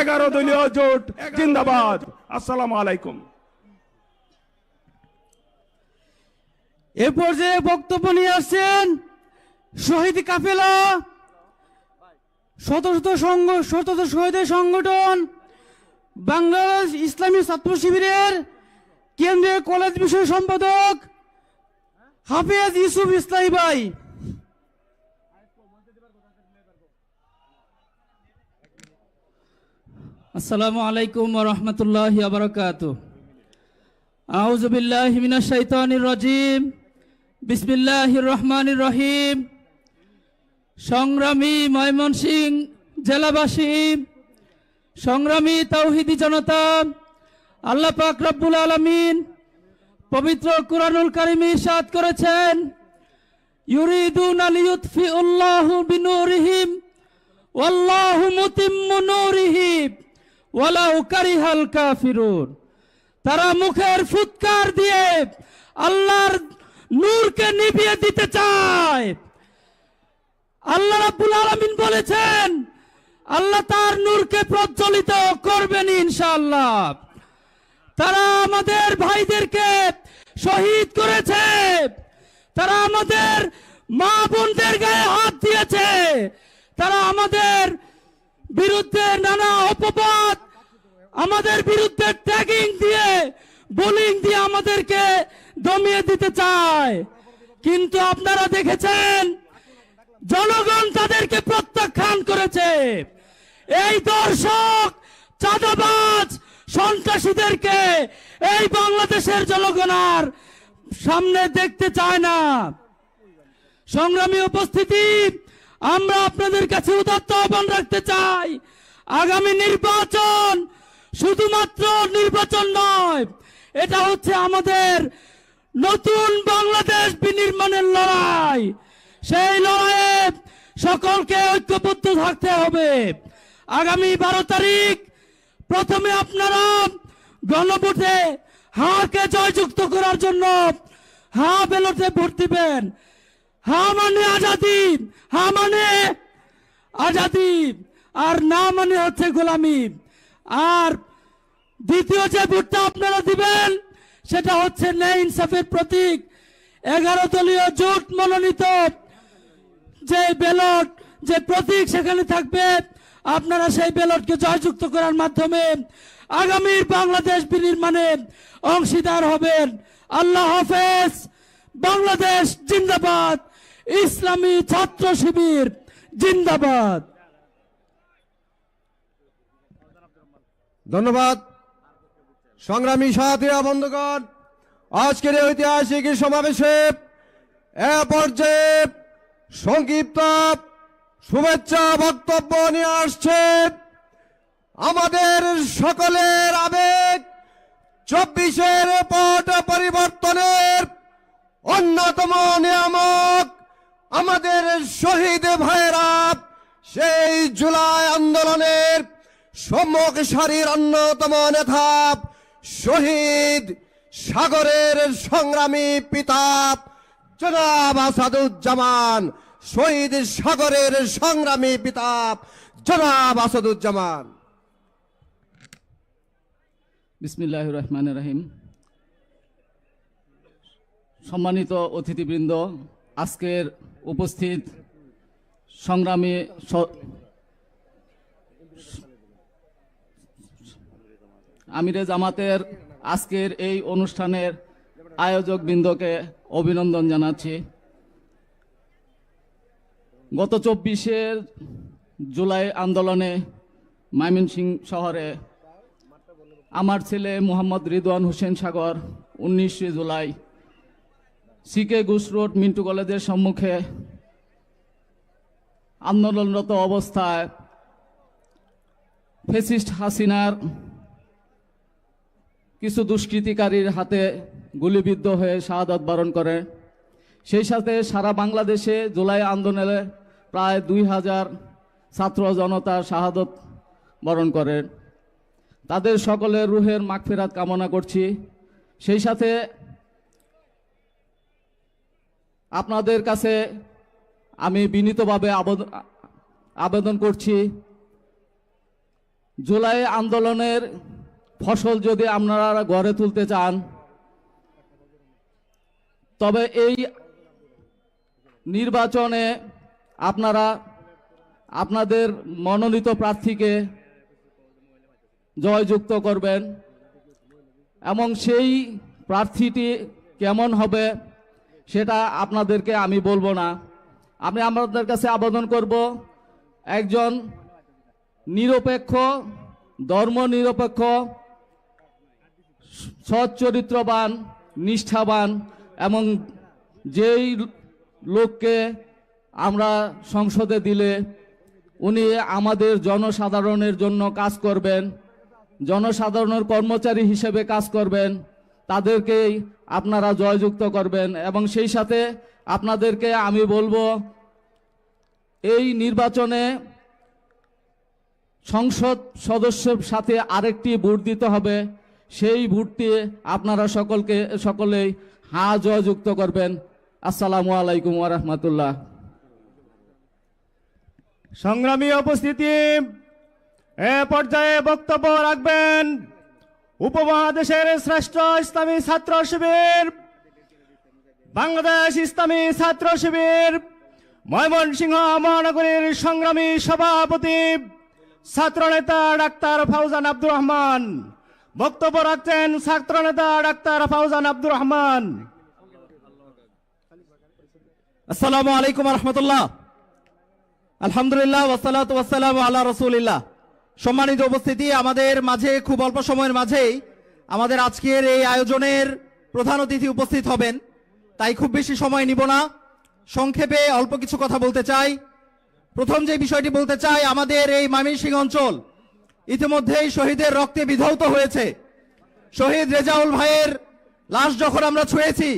এগারো দলীয় জোট, জিন্দাবাদ। আসসালামু আলাইকুম। এ পর্যায়ে বক্তব্য নিয়ে আসছেন শহীদ কাফেলা, শত শত সংঘ শত শহীদের সংগঠন, বাংলাদেশ ইসলামী ছাত্র শিবিরের কেন্দ্রীয় কলেজ বিষয় সম্পাদক হাফিজ ইউসুফ ইসলামী ভাই। আসসালামু আলাইকুম রহমতুল্লাহ বারকাত আউজবিল্লাহ মিনাশ শাইতানির রাজিম। বিসমিল্লাহির রহমানির রহিম। সংগ্রামী ময়মনসিং জেলাবাসী, সংগ্রামী তাওহিদি জনতা, আল্লাহ পাক রব্বুল আলামিন পবিত্র কুরআনুল কারিমে ইরশাদ করেছেন, ইউরিদুন লিইউতফিউল্লাহু বিনুরিহিম, ওয়াল্লাহু মুতিম্মু ওয়ালাউ কারিহাল কাফিরুন। তারা মুখের ফুৎকার দিয়ে আল্লাহর নূরকে নিভিয়ে দিতে চায়। আল্লাহ রাব্বুল আলামিন বলেছেন, আল্লাহ তার নূরকে প্রজ্বলিত করবেন ইনশাআল্লাহ। তারা আমাদের ভাইদেরকে শহীদ করেছে। তারা আমাদের মা বোনদের গায়ে হাত দিয়েছে। তারা আমাদের বিরুদ্ধে নানা অপবাদ, আমাদের বিরুদ্ধে ট্যাগিং দিয়ে বোলিং দিয়ে আমাদেরকে দমিয়ে দিতে চায়। কিন্তু আপনারা দেখেছেন, জনগণ তাদেরকে প্রত্যাখ্যান করেছে। এই দর্শক, চাঁদাবাজ, সন্ত্রাসীদেরকে এই বাংলাদেশের জনগণ আর সামনে দেখতে চায় না। সংগ্রামী উপস্থিতি আমরা আপনাদের কাছে উদাত্ত আহ্বান রাখতে চাই। আগামী নির্বাচন শুধুমাত্র নির্বাচন নয়, এটা হচ্ছে আমাদের নতুন বাংলাদেশ বিনির্মাণের লড়াই। সেই লড়াইয়ে সকলকে ঐক্যবদ্ধ থাকতে হবে। আগামী বারো তারিখ প্রথমে আপনারা গণভোটে হাকে জয়যুক্ত করার জন্য হা বেলটে ভোট দিবেন। হা মানে আজাদি হা মানে আজাদি আর না মানে হচ্ছে গোলামি। আর দ্বিতীয় যে ভোটটা আপনারা দিবেন, সেটা হচ্ছে ন্যায় ইনসাফের প্রতীক। এগারো দলীয় জোট মনোনীত যে ব্যালট, যে প্রতীক সেখানে থাকবে, আপনারা সেই ব্যালটকে জয়যুক্ত করার মাধ্যমে আগামীর বাংলাদেশ বিনির্মাণে অংশীদার হবেন। আল্লাহ হাফেজ, বাংলাদেশ জিন্দাবাদ। ইসলামী ছাত্র শিবির জিন্দাবাদ। ধন্যবাদ। সংগ্রামী সাথীরা, বন্ধুগণ, আজকের ঐতিহাসিক সমাবেশে এ পর্যায়ে সংক্ষিপ্ত শুভেচ্ছা বক্তব্য নিয়ে আসছে আমাদের সকলের আবেগ। চব্বিশের পট পরিবর্তনের অন্যতম নিয়ামক আমাদের শহীদ ভাইয়েরা, সেই জুলাই আন্দোলনের সম্মুখ সারির অন্যতম নেতা, শহীদ সাগরের সংগ্রামী পিতা জনাব আসাদুজ্জামান, শহীদ সাগরের সংগ্রামী পিতা জনাব আসাদুজ্জামান। বিসমিল্লাহ রহমান রহিম। সম্মানিত অতিথিবৃন্দ, আজকের উপস্থিত সংগ্রামী আমিরে জামাতের আজকের এই অনুষ্ঠানের আয়োজক বৃন্দকে অভিনন্দন জানাচ্ছি। গত চব্বিশে জুলাই আন্দোলনে ময়মনসিং শহরে আমার ছেলে মোহাম্মদ রিদওয়ান হোসেন সাগর উনিশে জুলাই সিকে ঘুষ রোড মিন্টু কলেজের সম্মুখে আন্দোলনরত অবস্থায় ফেসিস্ট হাসিনার কিছু দুষ্কৃতিকারীর হাতে গুলিবিদ্ধ হয়ে শাহাদত বরণ করে। সেই সাথে সারা বাংলাদেশে জুলাই আন্দোলনে প্রায় দুই হাজার ছাত্র জনতা শাহাদত বরণ করেন তাদের সকলের রুহের মাগফিরাত কামনা করছি। সেই সাথে আপনাদের কাছে আমি বিনীতভাবে আবেদন করছি, জুলাই আন্দোলনের ফসল যদি আপনারা গড়ে তুলতে চান, তবে এই নির্বাচনে আপনারা আপনাদের মনোনীত প্রার্থীকে জয়যুক্ত করবেন এবং সেই প্রার্থীটি কেমন হবে সেটা আপনাদেরকে আমি বলব না। আমি আমাদের কাছে আবেদন করব, একজন নিরপেক্ষ ধর্ম নিরপেক্ষ সৎ চরিত্রবান নিষ্ঠাবান এবং যেই লোককে আমরা সংসদে দিলে উনি আমাদের জনসাধারণের জন্য কাজ করবেন, জনসাধারণের কর্মচারী হিসেবে কাজ করবেন, তাদেরকেই আপনারা জয়যুক্ত করবেন এবং সেই সাথে আপনাদেরকে আমি বলব, এই নির্বাচনে সংসদ সদস্যের সাথে আরেকটি ভোট দিতে হবে। সেই ভোটটি আপনারা সকলকে, সকলেই হা জয়যুক্ত করবেন। আসসালামু আলাইকুম ওরহমতুল্লাহ সংগ্রামী উপস্থিতি, এ পর্যায়ে বক্তব্য রাখবেন। উপমহাদেশের শ্রেষ্ঠ ইসলামী ছাত্র শিবির, বাংলাদেশ ইসলামী ছাত্র শিবির, ময়মনসিংহ মহানগরীর সংগ্রামী সভাপতি, ছাত্রনেতা ডাক্তার ফাউজান আব্দুর রহমান। বক্তব্য রাখছেন ছাত্রনেতা ডাক্তার ফাউজান আব্দুর রহমান। আসসালামু আলাইকুম রহমতুল্লাহ। আলহামদুলিল্লাহ ওয়াসালাত ওয়াসালাম আল্লাহ রসুলিল্লাহ। সম্মানিত উপস্থিতি, আমাদের মাঝে, খুব অল্প সময়ের মাঝেই আমাদের আজকের এই আয়োজনের প্রধান অতিথি উপস্থিত হবেন। তাই খুব বেশি সময় নিব না। সংক্ষেপে অল্প কিছু কথা বলতে চাই। প্রথম যে বিষয়টি বলতে চাই, আমাদের এই ময়মনসিংহ অঞ্চল ইতিমধ্যেই শহীদের রক্তে বিধৌত হয়েছে। শহীদ রেজাউল ভাইয়ের লাশ যখন আমরা ছুঁয়েছি,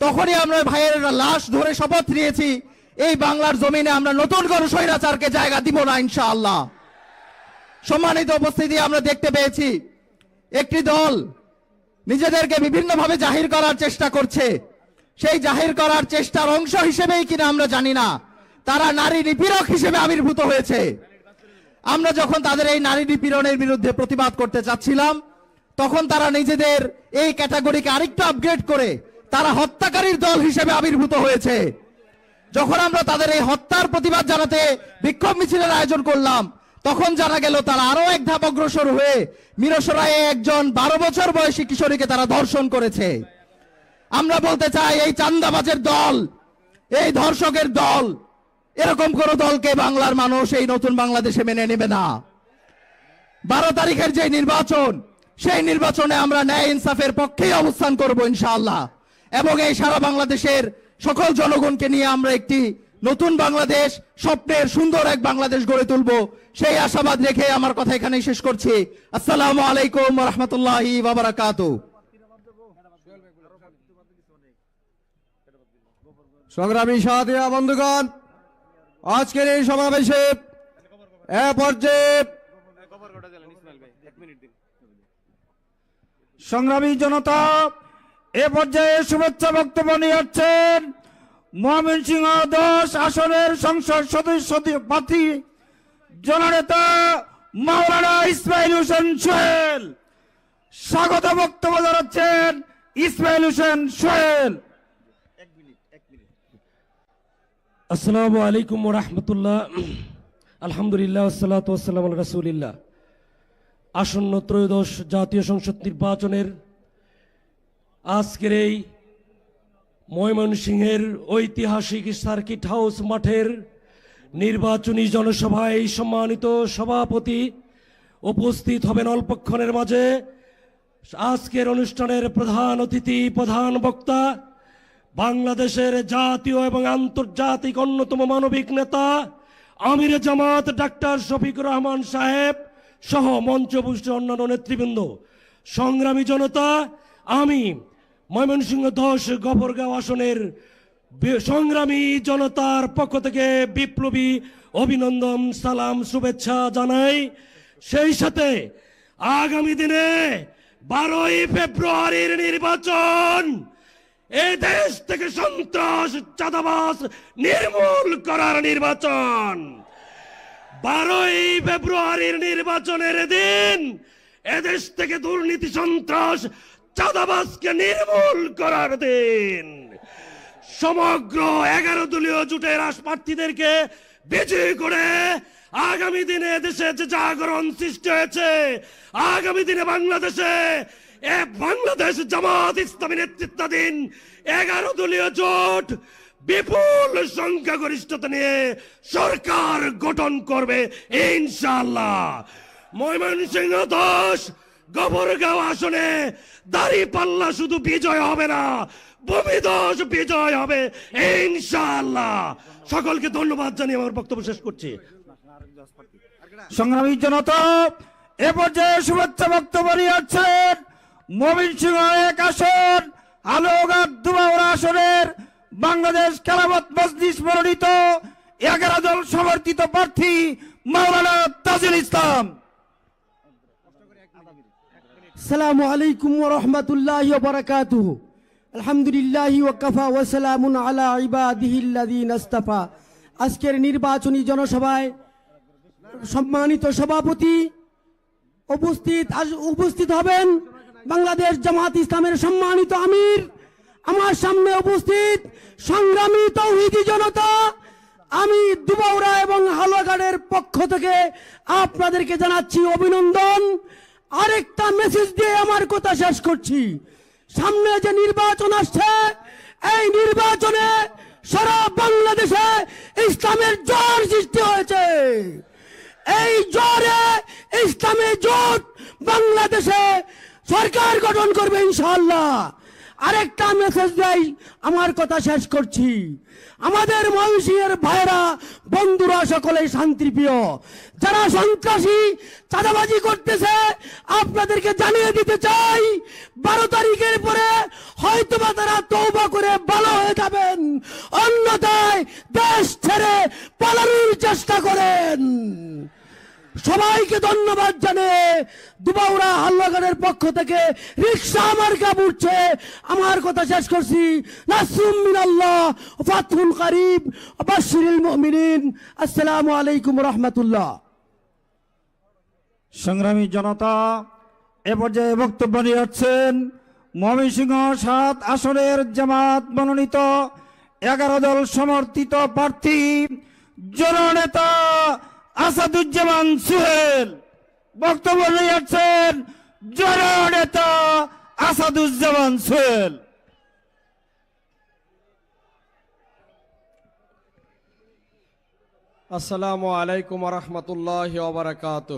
তখনই আমরা ভাইয়ের লাশ ধরে শপথ নিয়েছি, এই বাংলার জমিনে আমরা নতুন করে স্বৈরাচারকে জায়গা দিব না, ইনশাআল্লাহ। সম্মানিত উপস্থিতি আমরা দেখতে পেয়েছি। একটি দল নিজেদেরকে বিভিন্নভাবে জাহির করার চেষ্টা করছে। সেই জাহির করার চেষ্টার অংশ হিসেবেই কিনা আমরা জানি না। তারা নারী নিপীড়ক হিসেবে আবির্ভূত হয়েছে। আমরা যখন তাদের এই নারী নিপীড়নের বিরুদ্ধে প্রতিবাদ করতে চাচ্ছিলাম, তখন তারা নিজেদের এই ক্যাটাগরিকে আরেকটু আপগ্রেড করে তারা হত্যাকারীর দল হিসেবে আবির্ভূত হয়েছে। যখন আমরা তাদের এই হত্যার প্রতিবাদ জানাতে বিক্ষোভ মিছিলের আয়োজন করলাম তখন জানা গেল তারা আরও এক ধাপ অগ্রসর হয়ে মিরসরায়ে একজন বারো বছর বয়সী কিশোরীকে তারা ধর্ষণ করেছে। আমরা বলতে চাই, এই চান্দাবাজের দল, এই ধর্ষকের দল, এরকম কোন দলকে বাংলার মানুষ এই নতুন বাংলাদেশে মেনে নেবে না। বারো তারিখের যে নির্বাচন, সেই নির্বাচনে আমরা ন্যায় ইনসাফের পক্ষেই অবস্থান করব ইনশাআল্লাহ। এবং এই সারা বাংলাদেশের সকল জনগণকে নিয়ে আমরা একটি নতুন বাংলাদেশ, স্বপ্নের সুন্দর এক বাংলাদেশ গড়ে তুলব। সেই আশাবাদ রেখে আমার কথা এখানেই শেষ করছি। আসসালামু আলাইকুম রহমতুল্লাহি বাবারাকাতু সংগ্রামী সাথী বন্ধুগণ, আজকের এই সমাবেশে সংগ্রামী জনতা এ পর্যায়ে শুভেচ্ছা বক্তব্য নিয়ে ময়মনসিংহ দশ আসনের সংসদ সদস্য প্রার্থী, জননেতা মাওলানা ইসমাইল হোসেন সোহেল। স্বাগত বক্তব্য জানাচ্ছেন ইসমাইল হোসেন সোহেল। আসসালামু আলাইকুম রহমতুল্লাহ। আলহামদুলিল্লাহ সাল্লাত ওয়াসালাম রাসুলিল্লাহ। আসন্ন ত্রয়োদশ জাতীয় সংসদ নির্বাচনের আজকের এই ময়মনসিংহের ঐতিহাসিক সার্কিট হাউস মাঠের নির্বাচনী জনসভায় সম্মানিত সভাপতি উপস্থিত হবেন অল্পক্ষণের মাঝে। আজকের অনুষ্ঠানের প্রধান অতিথি, প্রধান বক্তা, বাংলাদেশের জাতীয় এবং আন্তর্জাতিক অন্যতম মানবিক নেতা আমির জামাত ডাক্তার শফিকুর রহমান সাহেব সহ মঞ্চপুষ্ট অন্যান্য নেতৃবৃন্দ। সংগ্রামী জনতা, আমি ময়মনসিংহ দশ গফরগাঁও আসনের সংগ্রামী জনতার পক্ষ থেকে বিপ্লবী অভিনন্দন, সালাম, শুভেচ্ছা জানাই। সেই সাথে আগামী দিনে বারোই ফেব্রুয়ারির নির্বাচন এই দেশ থেকে সন্ত্রাস চাঁদাবাস নির্মূল করার নির্বাচন। বারোই ফেব্রুয়ারির নির্বাচনের দিন এদেশ থেকে দুর্নীতি, সন্ত্রাস চাঁদাবাজকে নির্মূল করার দিন। সমগ্র এগারো দলীয় জোটের প্রার্থীদেরকে বিজয়ী করে আগামী দিনে দেশে যে জাগরণ সৃষ্টি হয়েছে, আগামী দিনে বাংলাদেশে বাংলাদেশ জামাত ইসলামী নেতৃত্বাধীন এগারো দলীয় জোট বিপুল সংখ্যাগরিষ্ঠতা নিয়ে সরকার গঠন করবে, ইনশাআল্লাহ। ময়মনসিংহ দশ গবরগাঁও আসনে দাড়ি পাল্লা শুধু বিজয় হবে না ভূমিদশ বিজয় হবে, ইনশাআল্লাহ। সকলকে ধন্যবাদ জানিয়ে আমার বক্তব্য শেষ করছি। সংগ্রামী জনতা, এ পর্যায়ে শুভেচ্ছা বক্তব্য যাচ্ছেন মমিন সিংহ এক আসন দুবাউরা আসনের বাংলাদেশ খেলামত মজলিস মনোনীত এগারো দল সমর্থিত প্রার্থী মাওলানা তাজুল ইসলাম। আসসালামু আলাইকুম ওরহমতুল্লাহ বরকাত আলহামদুলিল্লাহ ওকাফা ওসালামুন আলা ইবাদিহিল্লাদিন আস্তাফা। আজকের নির্বাচনী জনসভায় সম্মানিত সভাপতি উপস্থিত উপস্থিত হবেন বাংলাদেশ জামাত ইসলামের সম্মানিত আমির। আমার সামনে উপস্থিত সংগ্রামী তৌহিদি জনতা। আমি দুবৌরা এবং হালাগাড়ের পক্ষ থেকে আপনাদেরকে জানাচ্ছি অভিনন্দন। আরেকটা মেসেজ দিয়ে আমার কথা শেষ করছি। সামনে যে নির্বাচন আসছে, এই নির্বাচনে সারা বাংলাদেশে ইসলামের জোর সৃষ্টি হয়েছে। এই জোরে ইসলামের জোট বাংলাদেশে সরকার গঠন করবে ইনশাআল্লাহ। আরেকটা মেসেজ দেয় আমার কথা শেষ করছি। আমাদের ময়মনসিংহের ভাইরা, বন্ধুরা সকলেই শান্তিপ্রিয়। যারা সন্ত্রাসী, চাঁদাবাজি করতেছে, আপনাদেরকে জানিয়ে দিতে চাই, বারো তারিখের পরে হয়তোবা তারা তৌবা করে ভালো হয়ে যাবেন। অন্যথায় দেশ ছেড়ে পালানোর চেষ্টা করেন। সবাইকে ধন্যবাদ জানিয়ে দুবাউরা হাল্লাগানের পক্ষ থেকে রিক্সা আমার কাপড়ছে আমার কথা শেষ করছি। নাসরুম মিনাল্লাহ ফাতহুল কারিব বাশিরুল মুমিনিন। আসসালামু আলাইকুম রহমতুল্লাহ। সংগ্রামী জনতা, এ পর্যায়ে বক্তব্য নিয়ে যাচ্ছেন ময়মনসিংহ সাত আসনের জামাত মনোনীত এগারো দল সমর্থিত প্রার্থী, জননেতা আসাদুজ্জামান সুহেল। বক্তব্য নিয়ে যাচ্ছেন জননেতা আসাদুজ্জামান সুহেল। আসসালামু আলাইকুম রহমতুল্লাহ ওবরাকাত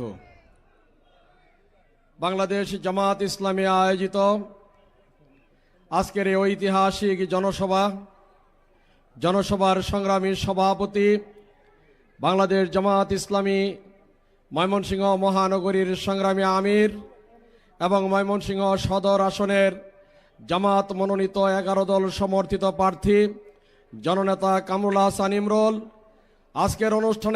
বাংলাদেশ জামাত ইসলামী আয়োজিত আজকের এই ঐতিহাসিক জনসভা, জনসভার সংগ্রামী সভাপতি বাংলাদেশ জামাত ইসলামী ময়মনসিংহ মহানগরীর সংগ্রামী আমির এবং ময়মনসিংহ সদর আসনের জামাত মনোনীত এগারো দল সমর্থিত প্রার্থী জননেতা কামরুল হাসান ইমরুল। আজকের অনুষ্ঠানে